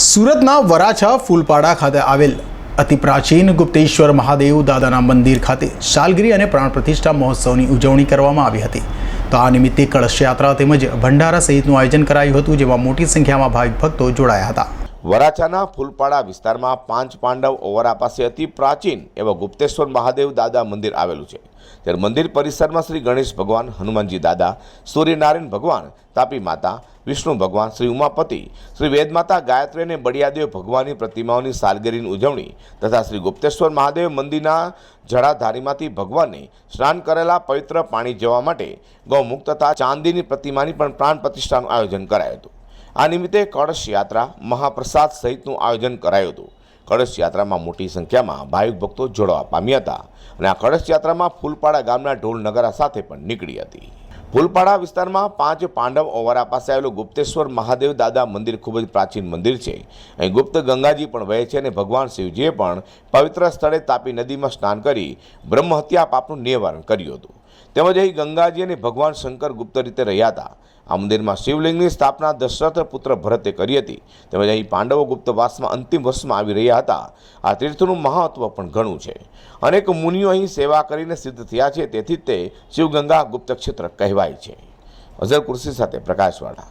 સુરતના વરાછા ફૂલપાડા ખાતે આવેલ અતિ પ્રાચીન ગુપ્તેશ્વર મહાદેવ દાદાના મંદિર ખાતે શાલગીરી અને પ્રાણ પ્રતિષ્ઠા મહોત્સવની ઉજવણી કરવામાં આવી હતી. તો આ નિમિત્તે કળશ યાત્રા તેમજ ભંડારા સહિતનું આયોજન કરાયું હતું, જેમાં મોટી સંખ્યામાં ભાવિક ભક્તો જોડાયા હતા. વરાછાના ફૂલપાડા વિસ્તારમાં પાંચ પાંડવ ઓવરા પાસે અતિ પ્રાચીન એવા ગુપ્તેશ્વર મહાદેવ દાદા મંદિર આવેલું છે. ત્યારે મંદિર પરિસરમાં શ્રી ગણેશ ભગવાન, હનુમાનજી દાદા, સૂર્યનારાયણ ભગવાન, તાપી માતા, વિષ્ણુ ભગવાન, શ્રી ઉમાપતિ, શ્રી વેદમાતા ગાયત્રી અને બળિયાદેવ ભગવાનની પ્રતિમાઓની સાલગીરીની ઉજવણી તથા શ્રી ગુપ્તેશ્વર મહાદેવ મંદિરના જળાધારીમાંથી ભગવાનને સ્નાન કરેલા પવિત્ર પાણી જવા માટે ગૌમુખ તથા ચાંદીની પ્રતિમાની પણ પ્રાણ પ્રતિષ્ઠાનું આયોજન કરાયું હતું. આ નિમિત્તે કળશ યાત્રા મહાપ્રસાદ સહિતનું આયોજન કરાયું હતું. કળશ યાત્રામાં મોટી સંખ્યામાં ભાવિક ભક્તો જોડવા પામ્યા હતા અને આ કળશ યાત્રામાં ફૂલપાડા ગામના ઢોલ નગારા સાથે પણ નીકળી હતી. ફૂલપાડા વિસ્તારમાં પાંચ પાંડવ ઓવારા પાસે આવેલું ગુપ્તેશ્વર મહાદેવ દાદા મંદિર ખૂબ જ પ્રાચીન મંદિર છે. અહીં ગુપ્ત ગંગાજી પણ વહે છે અને ભગવાન શિવજીએ પણ પવિત્ર સ્થળે તાપી નદીમાં સ્નાન કરી બ્રહ્મહત્યા પાપનું નિવારણ કર્યું હતું. તેમજ અહીં ગંગાજી અને ભગવાન શંકર ગુપ્ત રીતે રહ્યા હતા. આ મંદિરમાં શિવલિંગની સ્થાપના દશરથ પુત્ર ભરતે કરી હતી. તેમજ અહીં પાંડવો ગુપ્તવાસમાં અંતિમ વર્ષમાં આવી રહ્યા હતા. આ તીર્થનું મહત્વ પણ ઘણું છે. અનેક મુનિઓ અહીં સેવા કરીને સિદ્ધ થયા છે. તેથી તે શિવગંગા ગુપ્ત ક્ષેત્ર કહેવાય છે. અઝર કુર્સી સાથે પ્રકાશવાળા